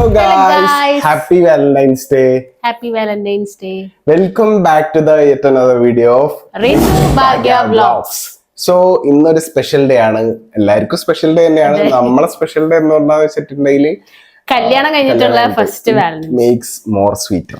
Hello guys. Happy Happy Valentine's Day. Happy Valentine's Day Welcome back to the yet another video of Ritu Bhagya vlogs so ഇന്നൊരു special day ആണ്. എല്ലാവർക്കും special day തന്നെയാണ്. നമ്മളെ special day എന്ന് പറഞ്ഞാൽ വെച്ചിട്ടുണ്ടെങ്കിൽ കല്യാണം കഴിഞ്ഞിട്ടുള്ള ഫസ്റ്റ് മേക്സ് മോർ സ്വീറ്റർ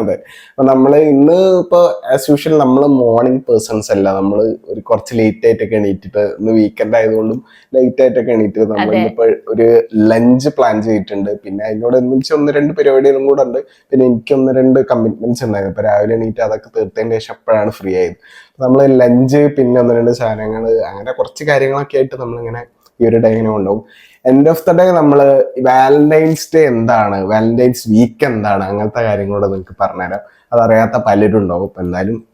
അതെ. അപ്പൊ നമ്മൾ ഇന്ന് ഇപ്പൊ ആസ് യൂഷ്വൽ നമ്മൾ മോർണിംഗ് പേഴ്സൺസ് അല്ല. നമ്മൾ ഒരു കുറച്ച് ലേറ്റ് ആയിട്ടൊക്കെ എണീറ്റിട്ട് ഇന്ന് വീക്കെൻഡ് ആയതുകൊണ്ടും ലേറ്റ് ആയിട്ടൊക്കെ എണീറ്റ് നമ്മൾ ഇന്നിപ്പോ ഒരു ലഞ്ച് പ്ലാൻ ചെയ്തിട്ടുണ്ട്. പിന്നെ അതിനോട് ഒന്നിച്ച് ഒന്ന് രണ്ട് പരിപാടികളും കൂടെ ഉണ്ട്. പിന്നെ എനിക്ക് ഒന്ന് രണ്ട് കമ്മിറ്റ്മെന്റ്സ് ഉണ്ടായിരുന്നു. ഇപ്പൊ രാവിലെ എണീറ്റ് അതൊക്കെ തീർത്തതിന് ശേഷം അപ്പോഴാണ് ഫ്രീ ആയത്. നമ്മൾ ലഞ്ച് പിന്നെ ഒന്ന് രണ്ട് സാധനങ്ങൾ അങ്ങനെ കുറച്ച് കാര്യങ്ങളൊക്കെ ആയിട്ട് നമ്മളിങ്ങനെ ഈ ഒരു ഡേ ഉണ്ടാവും എൻഡ് ഓഫ് ദ ഡേ നമ്മൾ വാലന്റൈൻസ് ഡേ എന്താണ് വാലന്റൈൻസ് വീക്ക് എന്താണ് അങ്ങനത്തെ കാര്യങ്ങളൂടെ നിങ്ങൾക്ക് പറഞ്ഞുതരാം. അതറിയാത്ത പലരും ഉണ്ടാവും. അപ്പൊ എന്തായാലും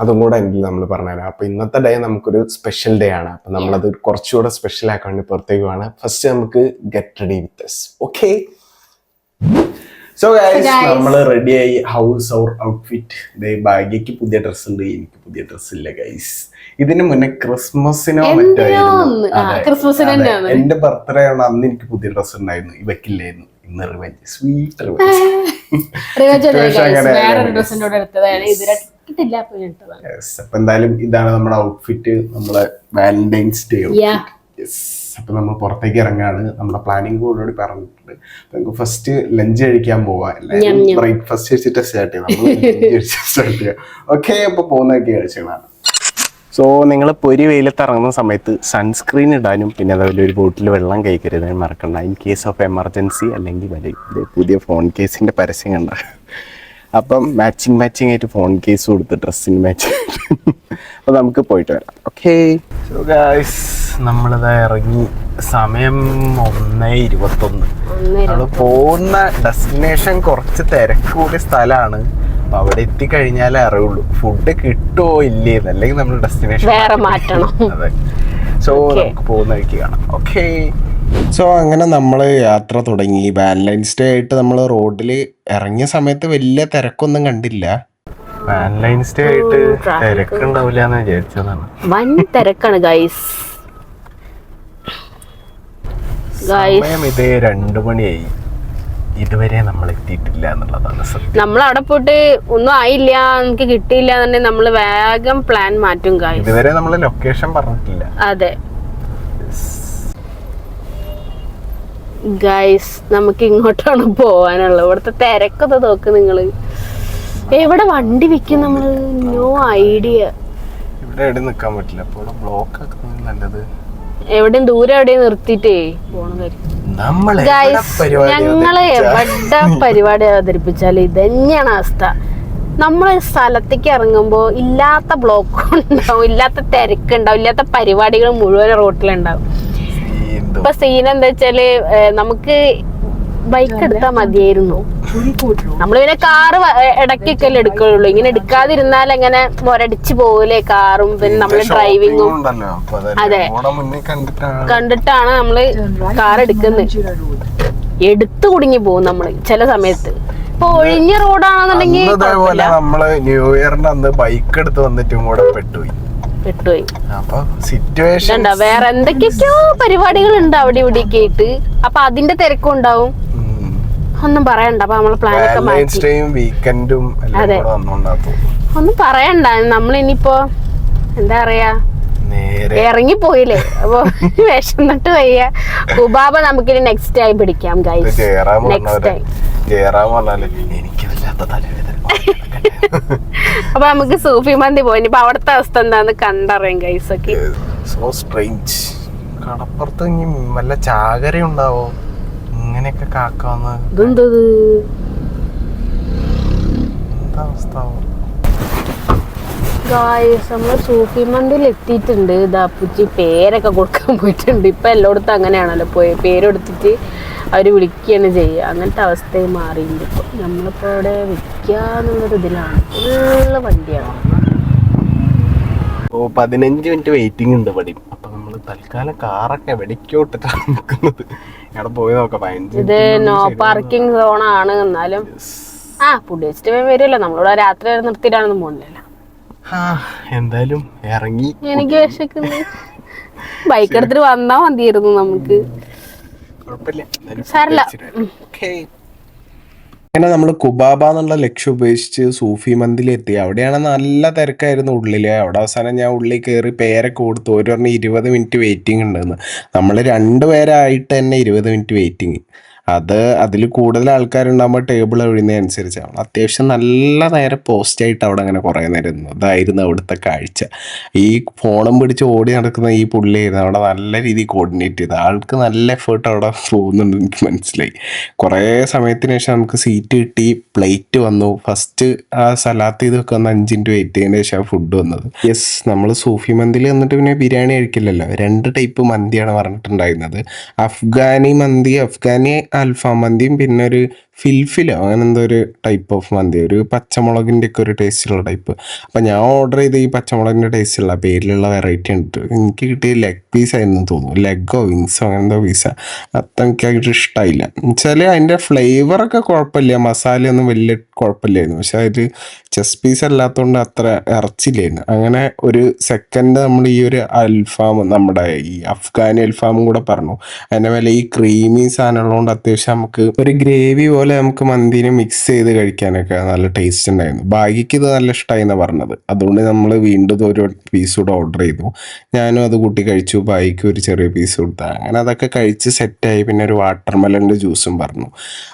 അതും കൂടെ എനിക്ക് നമ്മൾ പറഞ്ഞുതരാം. അപ്പൊ ഇന്നത്തെ ഡേ നമുക്കൊരു സ്പെഷ്യൽ ഡേ ആണ്. അപ്പൊ നമ്മളത് കുറച്ചുകൂടെ സ്പെഷ്യൽ ആക്കാൻ വേണ്ടി പുറത്തേക്കുമാണ് ഫസ്റ്റ് നമുക്ക് get ready with okay so guys guys. നമ്മൾ റെഡിയായി ഹൗസ് ഔർ ഔട്ട്ഫിറ്റ് ഭാഗ്യക്ക് പുതിയ ഡ്രസ്സ് ഉണ്ട്. എനിക്ക് പുതിയ ഡ്രസ്സ് ഇല്ല ഗൈസ് ഇതിന് മുന്നേ ക്രിസ്മസിനോ മറ്റോ എന്തിനോ ആയിരുന്നു. ഒന്ന്. ആ, അതെ, ക്രിസ്മസിന് അതെ. തന്നെയാണ്. എന്റെ ബർത്ത്ഡേ ആണ്. അന്ന് എനിക്ക് പുതിയ ഡ്രസ്സ് ഉണ്ടായിരുന്നു. ഇവക്കില്ലായിരുന്നു ഇന്ന് റിവഞ്ച് സ്വീറ്റ് റിവെഞ്ച് അപ്പൊ എന്തായാലും ഇതാണ് നമ്മുടെ ഔട്ട്ഫിറ്റ് നമ്മളെ വാലന്റൈൻസ് ഡേ അപ്പൊ നമ്മൾ പുറത്തേക്ക് ഇറങ്ങാണ്. നമ്മുടെ പ്ലാനിങ് കൂടെ പറഞ്ഞിട്ടുണ്ട് നമുക്ക് ഫസ്റ്റ് ലഞ്ച് കഴിക്കാൻ പോവാം. ബ്രേക്ക്ഫാസ്റ്റ് കഴിച്ചിട്ട് സ്റ്റാർട്ട് ചെയ്യാം. നമ്മൾ സ്റ്റാർട്ട് ചെയ്യാം. ഓക്കെ അപ്പൊ പോകുന്നതൊക്കെ കഴിച്ചാണ് സോ നിങ്ങൾ പൊരി വെയിലത്ത് ഇറങ്ങുന്ന സമയത്ത് സൺസ്ക്രീൻ ഇടാനും പിന്നെ അതുപോലെ ഒരു ബോട്ടിൽ വെള്ളം കഴിക്കരുത് മറക്കണ്ട. ഇൻ കേസ് ഓഫ് എമർജൻസി അല്ലെങ്കിൽ വരും. പുതിയ ഫോൺ കേസിന്റെ പരസ്യം കണ്ട. അപ്പം മാച്ചിങ് മാച്ചിങ് ആയിട്ട് ഫോൺ കേസ് കൊടുത്ത് ഡ്രസ്സിന് മാച്ചിങ് അപ്പൊ നമുക്ക് പോയിട്ട് വരാം. ഓക്കെ സോ ഗായ്സ് നമ്മളിതാ ഇറങ്ങി. സമയം ഒന്നേ ഇരുപത്തൊന്ന്. നമ്മൾ നമ്മൾ പോകുന്ന ഡെസ്റ്റിനേഷൻ കുറച്ച് തിരക്ക് കൂടിയ സ്ഥലമാണ് അപ്പൊ അവിടെ എത്തിക്കഴിഞ്ഞാലേ അറിയുള്ളൂ. ഫുഡ് കിട്ടുമോ ഇല്ലേ അല്ലെങ്കിൽ നമ്മൾ ഡെസ്റ്റിനേഷൻ വേറെ മാറ്റണം. അതെ. സോ നമുക്ക് പോകുന്ന വഴിക്ക് കാണാം. ഓക്കെ സോ അങ്ങനെ നമ്മൾ യാത്ര തുടങ്ങി. വാലൻസ് ഡേ ആയിട്ട് നമ്മൾ റോഡിൽ ഇറങ്ങിയ സമയത്ത് വലിയ തിരക്കൊന്നും കണ്ടില്ല. വാലന്റൈൻസ് ഡേ ആയിട്ട്. തിരക്കുണ്ടാവില്ല എന്ന് വിചാരിച്ചതാണ്. വൻ തിരക്കാണ് ഗൈസ് സമയം ഇതേ രണ്ടു മണിയായി. ഇതുവരെ നമ്മൾ എത്തിയിട്ടില്ല എന്നുള്ളതാണ് നമ്മൾ അവിടെ പോയിട്ട് ഒന്നും ആയില്ല നമുക്ക് കിട്ടിയില്ല എന്നുണ്ടെങ്കിൽ നമ്മൾ വേഗം പ്ലാൻ മാറ്റും ഇതുവരെ നമ്മൾ ലൊക്കേഷൻ പറഞ്ഞിട്ടില്ല. അതെ. ഗൈസ് നമുക്ക് ഇങ്ങോട്ടാണ് പോവാനുള്ളത്. ഇവിടുത്തെ തിരക്കൊക്കെ നോക്ക് നിങ്ങൾ എവിടെ വണ്ടി വിൽക്കും നമ്മൾ നോ ഐഡിയ. ഇവിടെ എവിടെ നിൽക്കാൻ പറ്റില്ല. അപ്പോൾ ഇവിടെ ബ്ലോക്ക് ആക്കുന്നത് നല്ലത്. എവിടെയും ദൂരം എവിടെയും നിർത്തിട്ടേ പോണതായിരിക്കും. ഗൈസ് ഞങ്ങൾ എവിടെ പരിപാടി അവതരിപ്പിച്ചാൽ ഇത് തന്നെയാണ് അവസ്ഥ. നമ്മൾ സ്ഥലത്തേക്ക് ഇറങ്ങുമ്പോ ഇല്ലാത്ത ബ്ലോക്ക് ഉണ്ടാവും ഇല്ലാത്ത തിരക്കുണ്ടാവും ഇല്ലാത്ത പരിപാടികൾ മുഴുവൻ റോട്ടിലുണ്ടാവും ഇപ്പൊ സീൻ എന്താ വെച്ചാൽ നമുക്ക് ബൈക്ക് എടുത്താൽ മതിയായിരുന്നു. നമ്മൾ പിന്നെ കാറ് ഇടയ്ക്കൊക്കെ അല്ലേ എടുക്കുള്ളൂ. ഇങ്ങനെ എടുക്കാതിരുന്നാൽ എങ്ങനെ മുരടിച്ചു പോകൂലേ കാറും പിന്നെ നമ്മൾ ഡ്രൈവിങ്ങും അതെ. കണ്ടിട്ടാണ്. കണ്ടിട്ടാണ് നമ്മൾ കാർ എടുക്കുന്നത് എടുത്തു കുടുങ്ങി പോകും നമ്മൾ ചില സമയത്ത്. ഇപ്പൊ ഒഴിഞ്ഞ റോഡാണെന്നുണ്ടെങ്കിൽ നമ്മൾ ന്യൂ ഇയറിന്റെ അന്ന് ബൈക്ക് എടുത്ത് വന്നിട്ടും കൂടെ പെട്ടുപോയി. അപ്പൊ സിറ്റുവേഷൻ വേറെ എന്തൊക്കെയൊക്കെയോ പരിപാടികൾ ഉണ്ട് അവിടെ ഇവിടെയൊക്കെ ആയിട്ട്. അപ്പൊ അതിന്റെ തിരക്കും ഉണ്ടാവും. ഒന്നും പറയണ്ട അപ്പൊ നമ്മളെ പ്ലാൻ ഒക്കെ വാലന്റൈൻസ് മാറ്റി. വീക്കെൻഡും അതെ. ഒന്നും പറയണ്ട നമ്മൾ ഇനിയിപ്പോ എന്താ പറയാ? ഇറങ്ങി പോയില്ലേ അപ്പൊ വിശന്നിട്ട് വയ്യ. ഉബാബ നമുക്കിനി നെക്സ്റ്റ് ടൈം പിടിക്കാം ഗൈസ് നെക്സ്റ്റ് ടൈം ജയറാം പറഞ്ഞാൽ എനിക്ക് വല്ലാത്ത തലവേദന. അപ്പൊ നമുക്ക് സൂഫി മന്തി പോയി ഇനിയിപ്പൊ അവിടുത്തെ അവസ്ഥ എന്താന്ന് കണ്ടറിയാം ഗൈസ് ഒക്കെ. സോ സ്ട്രെയിഞ്ച് കടപ്പുറത്ത് ഇനി വല്ല ചാകര ഉണ്ടാവോ? ഇങ്ങനെയൊക്കെ കാക്കാന്ന്. ഇതെന്തത്? എന്താ അവസ്ഥ? സൂഫി മന്തിയിൽ എത്തിയിട്ടുണ്ട്. ഇതാ പുച്ചി പേരൊക്കെ കൊടുക്കാൻ പോയിട്ടുണ്ട്. ഇപ്പൊ എല്ലായിടത്തും അങ്ങനെയാണല്ലോ പോയി. പേരെടുത്തിട്ട് അവർ വിളിക്കുകയാണ് ചെയ്യുക. അങ്ങനത്തെ അവസ്ഥയും മാറിയിട്ടുണ്ട് ഇപ്പോൾ നമ്മളിപ്പോൾ അവിടെ വിൽക്കാന്നുള്ളൊരു ഇതിലാണ്. ഉള്ള വണ്ടിയാണ്. ഓ പതിനഞ്ച് മിനിറ്റ് വെയിറ്റിംഗ് ഉണ്ട് ഇവിടെ അപ്പൊ നമ്മൾ തൽക്കാലം കാറൊക്കെ വെടിക്കോട്ടിട്ടാണ് നിൽക്കുന്നത് ഇവിടെ പോയി നോക്കാം. പതിനഞ്ച് ഇത് നോ പാർക്കിംഗ് സോണാണ് എന്നാലും ആ ഫുഡ് വെച്ചിട്ട് വരുമല്ലോ നമ്മളിവിടെ രാത്രി വരെ നിർത്തിയിട്ടാണെന്ന് പോകുന്നില്ല എന്തായാലും ഇറങ്ങി എനിക്ക് വിശക്കുന്നു. ബൈക്ക് എടുത്തിട്ട് വന്നാ മതിയായിരുന്നു നമുക്ക്. അങ്ങനെ നമ്മൾ കുബാബ എന്നുള്ള ലക്ഷ്യം ഉപേക്ഷിച്ച് സൂഫി മന്തിലെത്തി അവിടെയാണ് നല്ല തിരക്കായിരുന്നു ഉള്ളിൽ അവിടെ അവസാനം ഞാൻ ഉള്ളിൽ കയറി പേരൊക്കെ കൊടുത്തു. ഒരു പറഞ്ഞ് ഇരുപത് മിനിറ്റ് വെയിറ്റിംഗ് ഉണ്ടെന്ന്. നമ്മൾ രണ്ട് പേരായിട്ട് തന്നെ ഇരുപത് മിനിറ്റ് വെയിറ്റിംഗ് അത് അതിൽ കൂടുതൽ ആൾക്കാരുണ്ടാകുമ്പോൾ ടേബിൾ ഒഴിയുന്നതനുസരിച്ചാണ് അത്യാവശ്യം നല്ല നേരം പോസ്റ്റായിട്ട് അവിടെ അങ്ങനെ കുറേ നേരം ഇരുന്നു. അതായിരുന്നു അവിടുത്തെ കാഴ്ച. ഈ ഫോണും പിടിച്ച് ഓടി നടക്കുന്ന ഈ പുള്ളിയായിരുന്നു. അവിടെ നല്ല രീതിയിൽ കോർഡിനേറ്റ് ചെയ്ത്. ആൾക്ക് നല്ല എഫേർട്ട് അവിടെ പോകുന്നുണ്ട് എനിക്ക് മനസ്സിലായി. കുറേ സമയത്തിന് ശേഷം നമുക്ക് സീറ്റ് കിട്ടി പ്ലേറ്റ് വന്നു. ഫസ്റ്റ് ആ സലാത്ത് ഇതൊക്കെ വന്ന് അഞ്ചിന്റെ വെയിറ്റ് ചെയ്തതിന് ശേഷം ഫുഡ് വന്നത്. യെസ് നമ്മൾ സൂഫി മന്തിൽ വന്നിട്ട് പിന്നെ ബിരിയാണി കഴിക്കില്ലല്ലോ. രണ്ട് ടൈപ്പ് മന്തിയാണ് പറഞ്ഞിട്ടുണ്ടായിരുന്നത്. അഫ്ഗാനി മന്തി അഫ്ഗാനി അൽഫാം മന്തിയും പിന്നെ ഒരു ഫിൽഫിലോ? അങ്ങനെ എന്തോ ഒരു ടൈപ്പ് ഓഫ് മന്തി. ഒരു പച്ചമുളകിന്റെ ഒക്കെ ഒരു ടേസ്റ്റുള്ള ടൈപ്പ് അപ്പം ഞാൻ ഓർഡർ ചെയ്ത ഈ പച്ചമുളകിന്റെ ടേസ്റ്റുള്ള പേരിലുള്ള വെറൈറ്റി ഉണ്ട് എനിക്ക് കിട്ടിയ ലെഗ് പീസ് ആയിരുന്നു തോന്നുന്നു. ലെഗോ വിങ്സോ അങ്ങനെ എന്തോ പീസ അത്ര എനിക്കായിട്ട് ഇഷ്ടമായില്ല എന്നുവെച്ചാൽ അതിന്റെ ഫ്ലേവറൊക്കെ കുഴപ്പമില്ല. മസാലയൊന്നും വലിയ കുഴപ്പമില്ലായിരുന്നു. പക്ഷെ അതിൽ ചെസ് പീസ് അല്ലാത്തതുകൊണ്ട് അത്ര ഇറച്ചില്ലായിരുന്നു. അങ്ങനെ ഒരു സെക്കൻഡ് നമ്മൾ ഈ ഒരു അൽഫാം നമ്മുടെ ഈ അഫ്ഗാനി അൽഫാമും കൂടെ പറഞ്ഞു. അതിന്റെ മേലെ ഈ ക്രീമി സാധനമുള്ളതുകൊണ്ട് അത്യാവശ്യം നമുക്ക് ഒരു ഗ്രേവി പോലെ നമുക്ക് മന്തിനെ മിക്സ് ചെയ്ത് കഴിക്കാനൊക്കെ നല്ല ടേസ്റ്റ് ഉണ്ടായിരുന്നു. ബാഗിക്ക് ഇത് നല്ല ഇഷ്ടമായി എന്നാണ് പറഞ്ഞത്. അതുകൊണ്ട് നമ്മൾ വീണ്ടും ഒരു പീസ് കൂടെ ഓർഡർ ചെയ്തു. ഞാനും അത് കൂട്ടി കഴിച്ചു. ഭാഗ്യക്ക് ഒരു ചെറിയ പീസ് കൊടുത്തു. അങ്ങനെ അതൊക്കെ കഴിച്ച് സെറ്റായി പിന്നെ ഒരു വാട്ടർ മെലന്റെ ജ്യൂസും പറഞ്ഞു.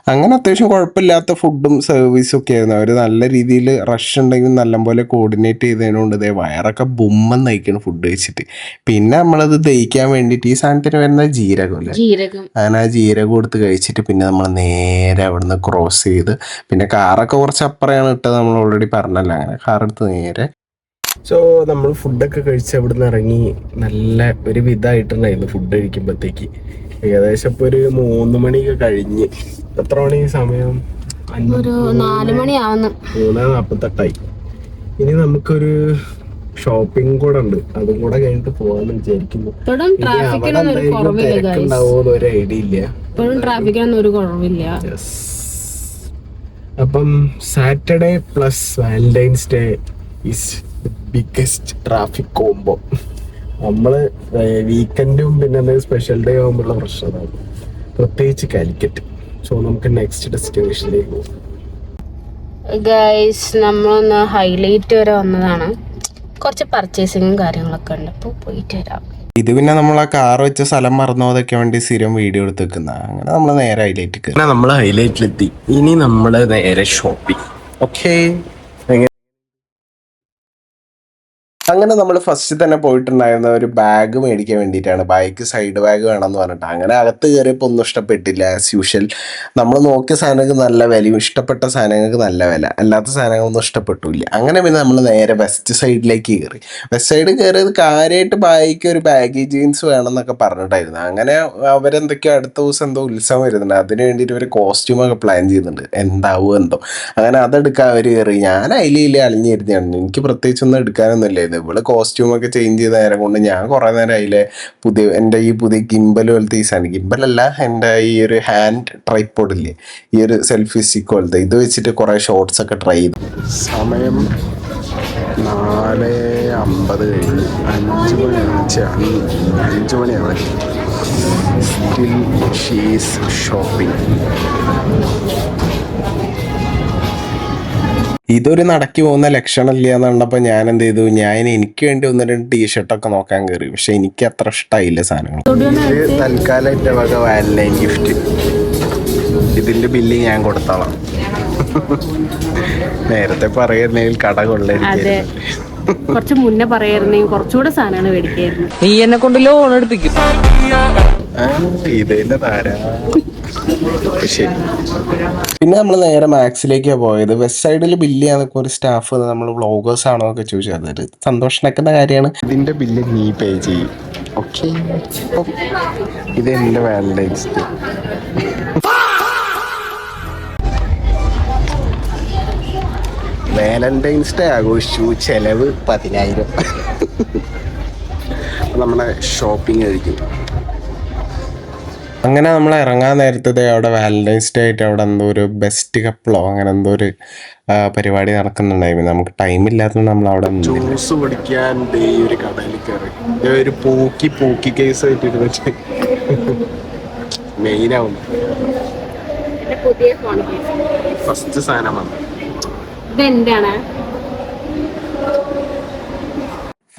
അങ്ങനെ അത്യാവശ്യം കുഴപ്പമില്ലാത്ത ഫുഡും സർവീസും ഒക്കെ ആയിരുന്നു. അവർ നല്ല രീതിയിൽ റഷ് ഉണ്ടെങ്കിൽ നല്ലപോലെ കോർഡിനേറ്റ് ചെയ്തതിനോണ്ട് ഇതേ വയറൊക്കെ ബുമ്മൻ നയിക്കണം ഫുഡ് കഴിച്ചിട്ട്. പിന്നെ നമ്മളത് ദഹിക്കാൻ വേണ്ടിയിട്ട് ഈ സാധനത്തിന് വരുന്ന ജീരകം അങ്ങനെ ആ ജീരകം കൊടുത്ത് കഴിച്ചിട്ട് പിന്നെ നമ്മൾ നേരെ അവിടുന്ന് ക്രോസ് ചെയ്ത്. പിന്നെ കാറൊക്കെ കുറച്ച് അപ്പുറയാണ് ഇട്ടത് നമ്മൾ ഓൾറെഡി പറഞ്ഞല്ലോ. അങ്ങനെ കാർ എടുത്ത് നേരെ. സോ നമ്മൾ ഫുഡൊക്കെ കഴിച്ച് അവിടുന്ന് ഇറങ്ങി. നല്ല ഒരു വിധമായിട്ടുണ്ടായിരുന്നു ഫുഡ് കഴിക്കുമ്പോഴത്തേക്ക് ഏകദേശം ഇപ്പോൾ ഒരു മൂന്ന് മണിയൊക്കെ കഴിഞ്ഞ്. എത്ര മണി സമയം? ഒരു നാല് മണിയാവുന്നു. മൂന്ന് നാൽപ്പത്തെട്ടായി ഇനി നമുക്കൊരു ഷോപ്പിംഗ് കൂടെ ഉണ്ട് അതും കൂടെ കഴിഞ്ഞിട്ട് പോവാന്ന് വിചാരിക്കുന്നു. ഒരു ഐഡിയ ഇല്ല. ഇപ്പോഴും ട്രാഫിക്കിനൊന്നും ഒരു കുറവില്ല. അപ്പം Saturday plus Valentine's day is biggest traffic combo നമ്മൾ വീക്കെൻഡും പിന്നെ എന്തെങ്കിലും സ്പെഷ്യൽ ഡേ ആകുമ്പോഴുള്ള പ്രശ്നമാണ് പ്രത്യേകിച്ച് കാലിക്കറ്റ് സോ നമുക്ക് നെക്സ്റ്റ് ഡെസ്റ്റിനേഷനിലേക്ക് പോകാം ഗൈസ് നമ്മളൊന്ന് ഹൈലൈറ്റ് വരെ വന്നതാണ്. കുറച്ച് പർച്ചേസിങ്ങും കാര്യങ്ങളൊക്കെ ഉണ്ട്. അപ്പോൾ പോയിട്ട് വരാം. ഇത് പിന്നെ നമ്മൾ ആ കാർ വെച്ച സ്ഥലം മറന്നതൊക്കെ വേണ്ടി സ്ഥിരം വീഡിയോ എടുത്ത് വെക്കുന്ന അങ്ങനെ നമ്മൾ നേരെ ഹൈലൈറ്റ് നമ്മൾ ഹൈലൈറ്റിലെത്തി ഇനി നമ്മൾ നേരെ ഷോപ്പിംഗ് ഓക്കേ അങ്ങനെ നമ്മൾ ഫസ്റ്റ് തന്നെ പോയിട്ടുണ്ടായിരുന്ന ഒരു ബാഗ് മേടിക്കാൻ വേണ്ടിയിട്ടാണ്. ബൈക്ക് സൈഡ് ബാഗ് വേണമെന്ന് പറഞ്ഞിട്ട്. അങ്ങനെ അകത്ത് കയറിയപ്പോൾ ഒന്നും ഇഷ്ടപ്പെട്ടില്ല ആസ് യൂഷ്വൽ നമ്മൾ നോക്കിയ സാധനങ്ങൾക്ക് നല്ല വിലയും ഇഷ്ടപ്പെട്ട സാധനങ്ങൾക്ക് നല്ല വില. അല്ലാത്ത സാധനങ്ങളൊന്നും ഇഷ്ടപ്പെട്ടില്ല. അങ്ങനെ പിന്നെ നമ്മൾ നേരെ വെസ്റ്റ് സൈഡിലേക്ക് കയറി വെസ്റ്റ് സൈഡ് കയറിയത് കാര്യമായിട്ട് ബൈക്ക് ഒരു ബാഗി ജീൻസ് വേണം എന്നൊക്കെ പറഞ്ഞിട്ടായിരുന്നു. അങ്ങനെ അവരെന്തൊക്കെയോ അടുത്ത ദിവസം എന്തോ ഉത്സവം വരുന്നുണ്ട്. അതിന് വേണ്ടിയിട്ട് ഒരു കോസ്റ്റ്യൂമൊക്കെ പ്ലാൻ ചെയ്യുന്നുണ്ട് എന്താവും എന്തോ. അങ്ങനെ അതെടുക്കാൻ അവർ കയറി ഞാൻ അതിലേ അലിഞ്ഞിരുന്നാണ് എനിക്ക് പ്രത്യേകിച്ചൊന്നും എടുക്കാനൊന്നും ഇല്ലായിരുന്നു കോസ്റ്റ്യൂം ഒക്കെ ചേഞ്ച് ചെയ്ത നേരം കൊണ്ട് ഞാൻ കുറേ നേരം അതിലെ പുതിയ എന്റെ ഈ പുതിയ ഗിംബൽ പോലത്തെ ഈ സാധനം. ഗിംബലല്ല എന്റെ ഈ ഒരു ഹാൻഡ് ട്രൈപ്പോഡില്ലേ ഈ ഒരു സെൽഫി സ്റ്റിക്ക് പോലത്തെ. ഇത് വെച്ചിട്ട് കുറേ ഷോർട്സ് ഒക്കെ ട്രൈ ചെയ്തു. സമയം നാല് അമ്പത് കഴിഞ്ഞു. അഞ്ച് മണി അഞ്ച് മണിയാണ് സ്റ്റിൽ ഷീസ് ഷോപ്പിംഗ് ഇതൊരു നടക്കി പോകുന്ന ലക്ഷണമില്ല എന്ന് കണ്ടപ്പോൾ ഞാൻ എന്ത് ചെയ്തു? ഞാൻ എനിക്ക് വേണ്ടി ഒന്ന് രണ്ട് ടീഷർട്ടൊക്കെ നോക്കാൻ കയറി പക്ഷെ എനിക്ക് അത്ര ഇഷ്ടമായില്ല സാധനങ്ങൾ ഇത് തൽക്കാലം എന്റെ വക വാലന്റൈൻ ഗിഫ്റ്റ്. ഇതിന്റെ ബില്ല് ഞാൻ കൊടുത്തോളാം. നേരത്തെ പറയുന്നെങ്കിൽ കട അതെ. കൊള്ളരുത് കുറച്ച് മുന്നേ പറയായിരുന്നെങ്കിൽ കുറച്ചുകൂടെ സാധനമാണ് മേടിക്കായിരുന്നു. നീ എന്നെ കൊണ്ട് ലോൺ എടുപ്പിക്കും. പിന്നെ നമ്മൾ നേരെ മാക്സിലേക്കാണ് പോയത്. വെസ്റ്റ് സൈഡിൽ ബില്ല് ചെയ്യാനൊക്കെ ഒരു സ്റ്റാഫ് നമ്മൾ വ്ളോഗേഴ്സ് ആണോ ഒക്കെ ചോദിച്ചു. അതൊരു സന്തോഷമാക്കുന്ന കാര്യമാണ്. ഇതിന്റെ ബില്ല് നീ പേ ചെയ്യും. ഓക്കെ ഇത് എന്റെ വാലന്റൈൻസ് ഡേ വാലന്റൈൻസ് ഡേ ആഘോഷിച്ചു. ചെലവ് പതിനായിരം. നമ്മളെ ഷോപ്പിംഗ് കഴിക്കും. അങ്ങനെ നമ്മൾ ഇറങ്ങാൻ നേരത്തത് അവിടെ വാലന്റൈൻസ് ഡേ ആയിട്ട് അവിടെ എന്തോ ഒരു ബെസ്റ്റ് കപ്പിളോ അങ്ങനെ എന്തോ ഒരു പരിപാടി നടക്കുന്നുണ്ടായിരുന്നു. നമുക്ക് ടൈം ഇല്ലാത്തതുകൊണ്ട് നമ്മൾ അവിടെ ജ്യൂസ് കുടിക്കാൻ ഒരു കടയിൽ കയറി. ഒരു പൂക്കി പൂക്കി കേസ് ആയിട്ട് ഇരുന്നിട്ട് മെയിൻ ആവുന്നു. ഫസ്റ്റ് സാധനം വന്നു. എന്താണ്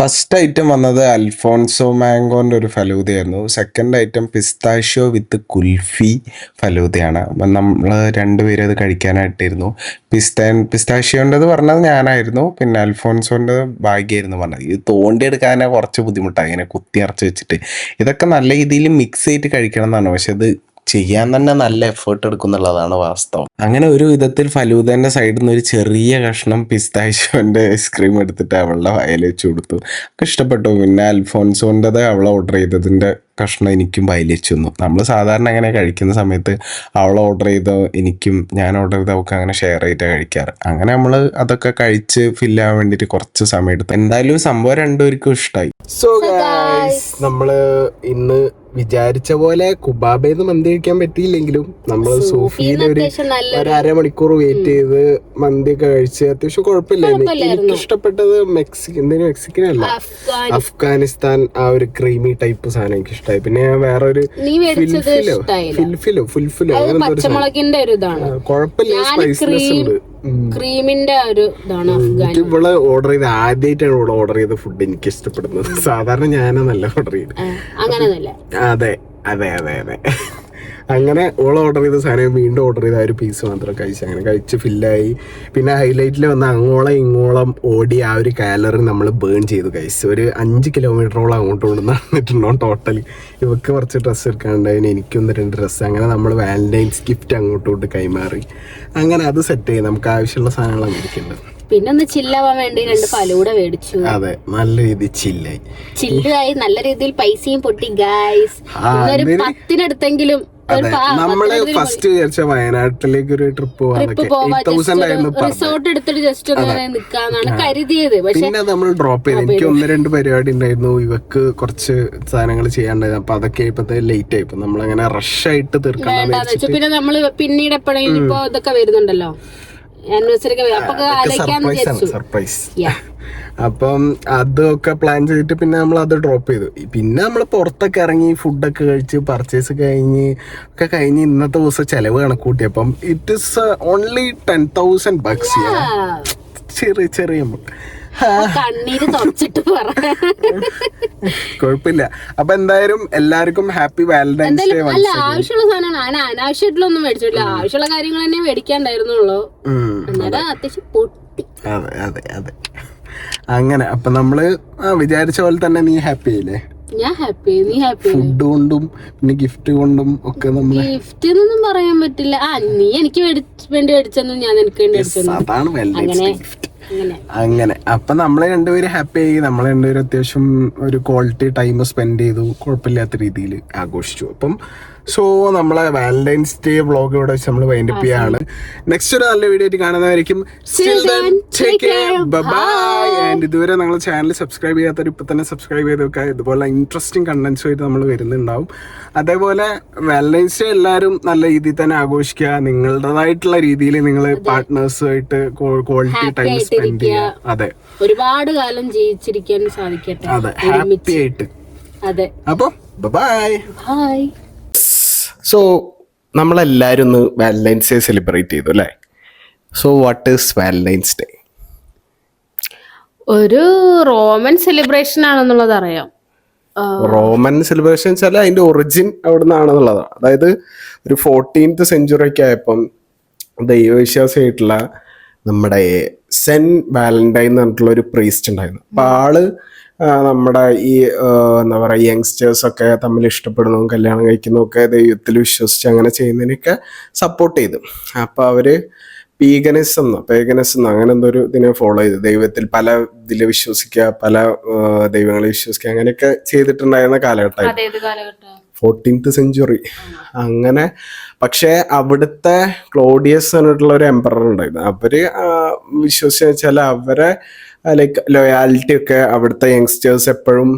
ഫസ്റ്റ് ഐറ്റം വന്നത് അൽഫോൺസോ മാംഗോന്റെ ഒരു ഫലൂദയായിരുന്നു. Second item pistachio with kulfi ഫലൂദയാണ്. അപ്പം നമ്മൾ രണ്ടുപേരും അത് കഴിക്കാനായിട്ടിരുന്നു. പിസ്ത പിസ്താഷ്യോന്റെത് പറഞ്ഞത് ഞാനായിരുന്നു. പിന്നെ അൽഫോൺസോന്റെ ഭാഗ്യമായിരുന്നു പറഞ്ഞത്. ഇത് തോണ്ടിയെടുക്കാനെ കുറച്ച് ബുദ്ധിമുട്ടാണ് ഇങ്ങനെ കുത്തി അറച്ച് വെച്ചിട്ട്. ഇതൊക്കെ നല്ല രീതിയിൽ മിക്സ് ചെയ്തിട്ട് കഴിക്കണം എന്നാണ്. പക്ഷെ ഇത് ചെയ്യാൻ തന്നെ നല്ല എഫേർട്ട് എടുക്കും എന്നുള്ളതാണ് വാസ്തവം. അങ്ങനെ ഒരു വിധത്തിൽ ഫലൂദന്റെ സൈഡിൽ നിന്ന് ഒരു ചെറിയ കഷ്ണം പിസ്താശോന്റെ ഐസ്ക്രീം എടുത്തിട്ട് അവളുടെ വയൽ വെച്ച് കൊടുത്തു. ഒക്കെ ഇഷ്ടപ്പെട്ടു. പിന്നെ അൽഫോൺസോന്റെത് അവളെ ഓർഡർ ചെയ്തതിന്റെ കഷ്ണം എനിക്കും വയൽ വെച്ച് തന്നു നമ്മൾ സാധാരണ അങ്ങനെ കഴിക്കുന്ന സമയത്ത് അവൾ ഓർഡർ ചെയ്തോ എനിക്കും ഞാൻ ഓർഡർ ചെയ്തോ ഒക്കെ അങ്ങനെ ഷെയർ ചെയ്തിട്ടാണ് കഴിക്കാറ്. അങ്ങനെ നമ്മൾ അതൊക്കെ കഴിച്ച് ഫില്ല് ആവാൻ വേണ്ടിയിട്ട് കുറച്ച് സമയം എടുത്തു. എന്തായാലും സംഭവം രണ്ടുപേർക്കും ഇഷ്ടമായി സോ ഗൈസ് നമ്മൾ ഇന്ന് വിചാരിച്ച പോലെ കുബാബേന്ന് മന്തി കഴിക്കാൻ പറ്റിയില്ലെങ്കിലും നമ്മൾ സൂഫിയിൽ ഒരു അര ഒരു അരമണിക്കൂർ വെയിറ്റ് ചെയ്ത് മന്തി ഒക്കെ കഴിച്ച് അത്യാവശ്യം കുഴപ്പമില്ലായിരുന്നു. എനിക്ക് ഇഷ്ടപ്പെട്ടത് മെക്സിക്കൻ എന്തെങ്കിലും മെക്സിക്കൻ അല്ല അഫ്ഗാനിസ്ഥാൻ ആ ഒരു ക്രീമി ടൈപ്പ് സാധനം എനിക്ക് ഇഷ്ടമായി പിന്നെ ഞാൻ വേറെ ഒരു ഫിൽഫിലോ. പച്ചമുളകിന്റെ ഒരു ഇതാണ്. ആ, കുഴപ്പമില്ല ഞാൻ സ്പൈസിനെസ് ഉണ്ട്. ക്രീമിന്റെ ഒരു ഇതാണ് ഇവൾ ഓർഡർ ചെയ്ത് ആദ്യമായിട്ടാണ് ഇവിടെ ഓർഡർ ചെയ്ത ഫുഡ് എനിക്ക് ഇഷ്ടപ്പെടുന്നത്. സാധാരണ ഞാനല്ല ഓർഡർ ചെയ്ത് അതെ അതെ അതെ അതെ. അങ്ങനെ ഓൾ ഓർഡർ ചെയ്ത സാധനം വീണ്ടും ഓർഡർ ചെയ്ത ആ ഒരു പീസ് മാത്രം കഴിച്ചു. അങ്ങനെ കഴിച്ച് ഫില്ലായി പിന്നെ ഹൈലൈറ്റിൽ വന്ന അങ്ങോളം ഇങ്ങോളം ഓടി ആ ഒരു കാലറി നമ്മൾ ബേൺ ചെയ്തു കഴിച്ചു ഒരു അഞ്ച് കിലോമീറ്ററോളം അങ്ങോട്ട് കൊണ്ട് നടന്നിട്ടുണ്ടോ ടോട്ടൽ ഇവക്ക് കുറച്ച് ഡ്രസ്സ് എടുക്കാനുണ്ടായിന് എനിക്കൊന്ന് രണ്ട് ഡ്രസ്സ് അങ്ങനെ നമ്മൾ വാലന്റൈൻസ് ഗിഫ്റ്റ് അങ്ങോട്ടും ഇങ്ങോട്ട് കൈമാറി. അങ്ങനെ അത് സെറ്റ് ചെയ്ത് നമുക്ക് ആവശ്യമുള്ള സാധനങ്ങൾ അങ്ങനെയൊക്കെയുണ്ട് പിന്നെ ഒന്ന് ചില്ലാവാൻ വേണ്ടി രണ്ട് ഫലൂട മേടിച്ചു. അതെ നല്ല രീതിയിൽ ചില്ലായി ചില്ലായി നല്ല രീതിയിൽ പൈസയും പൊട്ടി ഗായ്സ് ഒരു പത്തിനടുത്തെങ്കിലും അതെ നമ്മൾ ഫസ്റ്റ് വിചാരിച്ച വയനാട്ടിലേക്ക് ഒരു ട്രിപ്പ് റിസോർട്ട് എടുത്തിട്ട് ജസ്റ്റ് ഒന്ന് നിക്കാന്നാണ് കരുതിയത്. പക്ഷെ പിന്നെ നമ്മൾ ഡ്രോപ്പ് ചെയ്ത്. എനിക്ക് ഒന്ന് രണ്ട് പരിപാടി ഉണ്ടായിരുന്നു. ഇവക്ക് കുറച്ച് സാധനങ്ങൾ ചെയ്യാണ്ടായിരുന്നു. അപ്പൊ അതൊക്കെ ഇപ്പത്തെ ലേറ്റ് ആയി. നമ്മളങ്ങനെ റഷ് ആയിട്ട് തീർക്കാൻ പിന്നെ നമ്മൾ പിന്നീട് എപ്പോഴെങ്കിലും ഇപ്പൊ ഇതൊക്കെ വരുന്നുണ്ടല്ലോ. അപ്പൊ അതൊക്കെ പ്ലാൻ ചെയ്തിട്ട് പിന്നെ നമ്മൾ അത് ഡ്രോപ്പ് ചെയ്തു. പിന്നെ നമ്മൾ പുറത്തൊക്കെ ഇറങ്ങി ഫുഡൊക്കെ കഴിച്ച് പർച്ചേസ് കഴിഞ്ഞ് ഒക്കെ കഴിഞ്ഞ് ഇന്നത്തെ ദിവസം ചെലവ് കണക്കൂട്ടി. അപ്പം it is only ten thousand bucks ചെറിയ ചെറിയ. കണ്ണീര് തുടച്ചിട്ട് പറ. കുഴപ്പമില്ല. അപ്പൊ എന്തായാലും എല്ലാവർക്കും ഹാപ്പി വാലന്റൈൻസ് ഡേ അല്ല ആവശ്യമുള്ള സാധനമാണ്. ഞാൻ അനാവശ്യമായിട്ടുള്ളൊന്നും മേടിച്ചിട്ടില്ല. ആവശ്യമുള്ള കാര്യങ്ങൾ തന്നെ മേടിക്കാണ്ടായിരുന്നുള്ളൂ. അന്നേരം അത്യാവശ്യം പൊട്ടി. അതെ അതെ അതെ. അങ്ങനെ അപ്പൊ നമ്മൾ വിചാരിച്ച പോലെ തന്നെ നീ ഹാപ്പി ആയില്ലേ? ഞാൻ ഹാപ്പി നീ ഹാപ്പി ഫുഡ് കൊണ്ടും പിന്നെ ഗിഫ്റ്റ് കൊണ്ടും ഒക്കെ നമ്മൾ ഗിഫ്റ്റ് എന്നൊന്നും പറയാൻ പറ്റില്ല. ആ നീ എനിക്ക് വേണ്ടി മേടിച്ചെന്നും ഞാൻ എനിക്ക് വേണ്ടി അതാണ് അങ്ങനെ അങ്ങനെ. അപ്പൊ നമ്മളെ രണ്ടുപേരും ഹാപ്പി ആയി. നമ്മളെ രണ്ടുപേരും അത്യാവശ്യം ഒരു ക്വാളിറ്റി ടൈം സ്പെൻഡ് ചെയ്തു. കുഴപ്പമില്ലാത്ത രീതിയിൽ ആഘോഷിച്ചു. അപ്പം സോ നമ്മളെ വാലന്റൈൻസ് ഡേ വ്ളോഗ് ഇവിടെ വെച്ച് നമ്മൾ വൈൻഡപ്പ് ചെയ്യാണ്. നെക്സ്റ്റ് ഒരു നല്ല വീഡിയോ ആയിട്ട് കാണുന്നതായിരിക്കും ആൻഡ് ഇതുവരെ നിങ്ങൾ ചാനൽ സബ്സ്ക്രൈബ് ചെയ്യാത്തവർ ഇപ്പൊ തന്നെ സബ്സ്ക്രൈബ് ചെയ്ത് വെക്കുക ഇതുപോലെ ഇൻട്രസ്റ്റിംഗ് കണ്ടന്റ്സ് ആയിട്ട് നമ്മൾ വരുന്നുണ്ടാവും. അതേപോലെ വാലന്റൈൻസ് ഡേ എല്ലാവരും നല്ല രീതിയിൽ തന്നെ ആഘോഷിക്കുക. നിങ്ങളുടേതായിട്ടുള്ള രീതിയിൽ നിങ്ങൾ പാർട്ട്നേഴ്സുമായിട്ട് ക്വാളിറ്റി ടൈം സ്പെൻഡ് ചെയ്യുക അതെ. ഒരുപാട് കാലം ജീവിച്ചിരിക്കാൻ സാധിക്കട്ടെ. അതെ. ഹാപ്പി ആയിട്ട്. അതെ. അപ്പൊ ബൈ ഹായ് സോ നമ്മളെല്ലാവരും ഒന്ന് വാലന്റൈൻസ് ഡേ സെലിബ്രേറ്റ് ചെയ്തു അല്ലേ? So what is Valentine's Day ഒരു റോമൻ സെലിബ്രേഷൻ ആണെന്നുള്ളത് അറിയാം. റോമൻ സെലിബ്രേഷൻ വെച്ചാൽ അതിന്റെ ഒറിജിൻ അവിടെ നിന്നാണെന്നുള്ളതാണ് അതായത് ഒരു ഫോർട്ടീൻത്ത് സെഞ്ചുറിയൊക്കെ ആയപ്പം ദൈവവിശ്വാസിയായിട്ടുള്ള നമ്മുടെ സെൻ വാലന്റൈൻ എന്ന് പറഞ്ഞിട്ടുള്ള ഒരു പ്രീസ്റ്റ് ഉണ്ടായിരുന്നു. അപ്പൊ ആൾ നമ്മുടെ ഈ എന്താ പറയുക യങ്സ്റ്റേഴ്സ് ഒക്കെ തമ്മിൽ ഇഷ്ടപ്പെടുന്നതും കല്യാണം കഴിക്കുന്നതും ഒക്കെ ദൈവത്തിൽ വിശ്വസിച്ച് അങ്ങനെ ചെയ്യുന്നതിനൊക്കെ സപ്പോർട്ട് ചെയ്തു. അപ്പൊ അവർ പീഗനിസം പേഗനിസം അങ്ങനെ എന്തോ ഒരു ഇതിനെ ഫോളോ ചെയ്തു. ദൈവത്തിൽ പല ഇതിൽ വിശ്വസിക്കുക പല ദൈവങ്ങളെ വിശ്വസിക്കുക അങ്ങനെയൊക്കെ ചെയ്തിട്ടുണ്ടായിരുന്ന കാലഘട്ടമായിരുന്നു. ഫോർട്ടീൻത്ത് സെഞ്ചുറി അങ്ങനെ പക്ഷേ അവിടുത്തെ ക്ലോഡിയസ് എന്നിട്ടുള്ള ഒരു എംപറർ ഉണ്ടായിരുന്നു. അവർ വിശ്വസിച്ചാൽ അവരെ ലൈക്ക് ലോയാലിറ്റി ഒക്കെ അവിടുത്തെ യങ്സ്റ്റേഴ്സ് എപ്പോഴും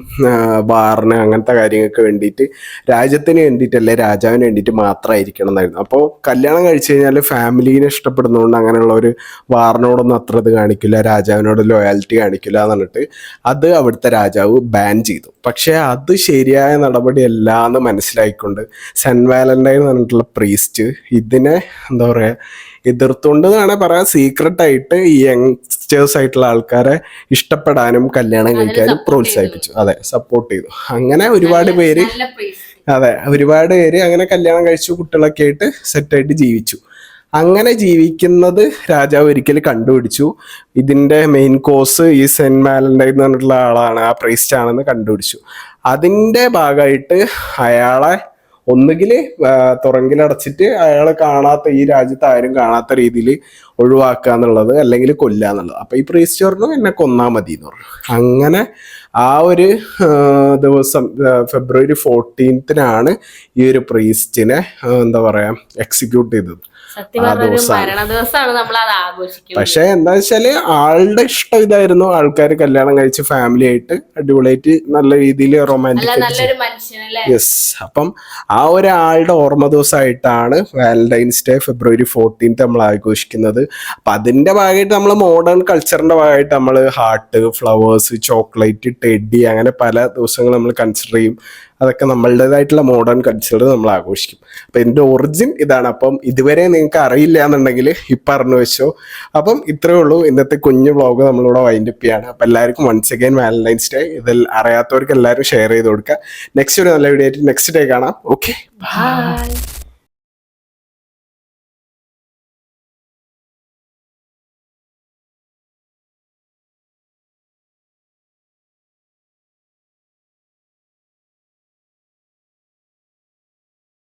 ബാറിന് അങ്ങനത്തെ കാര്യങ്ങൾക്ക് വേണ്ടിയിട്ട് രാജ്യത്തിന് വേണ്ടിയിട്ടല്ലേ രാജാവിന് വേണ്ടിയിട്ട് മാത്രമായിരിക്കണം എന്നായിരുന്നു. അപ്പോൾ കല്യാണം കഴിച്ചു കഴിഞ്ഞാൽ ഫാമിലീനെ ഇഷ്ടപ്പെടുന്നതുകൊണ്ട് അങ്ങനെയുള്ള ഒരു വാറിനോടൊന്നും അത്ര ഇത് കാണിക്കില്ല രാജാവിനോട് ലോയാലിറ്റി കാണിക്കില്ല എന്ന് പറഞ്ഞിട്ട് അത് അവിടുത്തെ രാജാവ് ബാൻ ചെയ്തു. പക്ഷേ അത് ശരിയായ നടപടിയല്ല എന്ന് മനസ്സിലായിക്കൊണ്ട് സെന്റ് വാലന്റൈൻ എന്ന് പറഞ്ഞിട്ടുള്ള പ്രീസ്റ്റ് ഇതിനെ എന്താ പറയുക എതിർത്തുകൊണ്ട് വേണേൽ പറയാം. സീക്രട്ട് ആയിട്ട് ഈ യങ്സ്റ്റേഴ്സ് ആയിട്ടുള്ള ആൾക്കാരെ ഇഷ്ടപ്പെടാനും കല്യാണം കഴിക്കാനും പ്രോത്സാഹിപ്പിച്ചു. അതെ സപ്പോർട്ട് ചെയ്തു. അങ്ങനെ ഒരുപാട് പേര് അതെ ഒരുപാട് പേര് അങ്ങനെ കല്യാണം കഴിച്ചു കുട്ടികളൊക്കെ ആയിട്ട് സെറ്റായിട്ട് ജീവിച്ചു. അങ്ങനെ ജീവിക്കുന്നത് രാജാവ് ഒരിക്കൽ കണ്ടുപിടിച്ചു. ഇതിന്റെ മെയിൻ കോസ് ഈ സെന്റ് വാലന്റൈൻ എന്ന് പറഞ്ഞിട്ടുള്ള ആളാണ് ആ പ്രൈസ്റ്റ് ആണെന്ന് കണ്ടുപിടിച്ചു. അതിന്റെ ഭാഗമായിട്ട് അയാളെ ഒന്നുകിൽ തുറങ്കിലടച്ചിട്ട് അയാളെ കാണാത്ത ഈ രാജ്യത്ത് ആരും കാണാത്ത രീതിയിൽ ഒഴിവാക്കുക എന്നുള്ളത് അല്ലെങ്കിൽ കൊല്ലുക എന്നുള്ളത്. അപ്പൊ ഈ പ്രീസ്റ്റോറിനും എന്നെ കൊന്നാൽ മതി എന്ന് പറഞ്ഞു. അങ്ങനെ ആ ഒരു ദിവസം ഫെബ്രുവരി ഫോർട്ടീൻത്തിനാണ് ഈ ഒരു പ്രീസ്റ്റിനെ എന്താ പറയാ എക്സിക്യൂട്ട് ചെയ്തത്. പക്ഷെ എന്താ വെച്ചാൽ ആളുടെ ഇഷ്ടം ഇതായിരുന്നു. ആൾക്കാർ കല്യാണം കഴിച്ച് ഫാമിലി ആയിട്ട് അടിപൊളിയായിട്ട് നല്ല രീതിയിൽ റൊമാന്റിക് യെസ് അപ്പം ആ ഒരാളുടെ ഓർമ്മ ദിവസമായിട്ടാണ് വാലന്റൈൻസ് ഡേ ഫെബ്രുവരി ഫോർട്ടീൻത്ത് നമ്മൾ ആഘോഷിക്കുന്നത്. അപ്പൊ അതിന്റെ ഭാഗമായിട്ട് നമ്മൾ മോഡേൺ കൾച്ചറിന്റെ ഭാഗമായിട്ട് നമ്മൾ ഹാർട്ട് ഫ്ലവേഴ്സ് ചോക്ലേറ്റ് ടെഡി അങ്ങനെ പല ദിവസങ്ങൾ നമ്മൾ കൺസിഡർ ചെയ്യും. അതൊക്കെ നമ്മളുടേതായിട്ടുള്ള മോഡേൺ കൾച്ചർ നമ്മൾ ആഘോഷിക്കും. അപ്പം എന്റെ ഒറിജിൻ ഇതാണ്. അപ്പം ഇതുവരെ നിങ്ങൾക്ക് അറിയില്ല എന്നുണ്ടെങ്കിൽ ഇപ്പം അറിഞ്ഞു വെച്ചോ. അപ്പം ഇത്രയേ ഉള്ളൂ. ഇന്നത്തെ കുഞ്ഞു വ്ളോഗ് നമ്മളിവിടെ വൈൻഡപ്പ് ചെയ്യാണ്. അപ്പം എല്ലാവർക്കും വൺസ് അഗൈൻ വാലന്റൈൻസ് ഡേ ഇതിൽ അറിയാത്തവർക്ക് എല്ലാവരും ഷെയർ ചെയ്ത് കൊടുക്കുക. നെക്സ്റ്റ് ഒരു നല്ല വീഡിയോ ആയിട്ട് നെക്സ്റ്റ് ഡേ കാണാം. Okay Bye.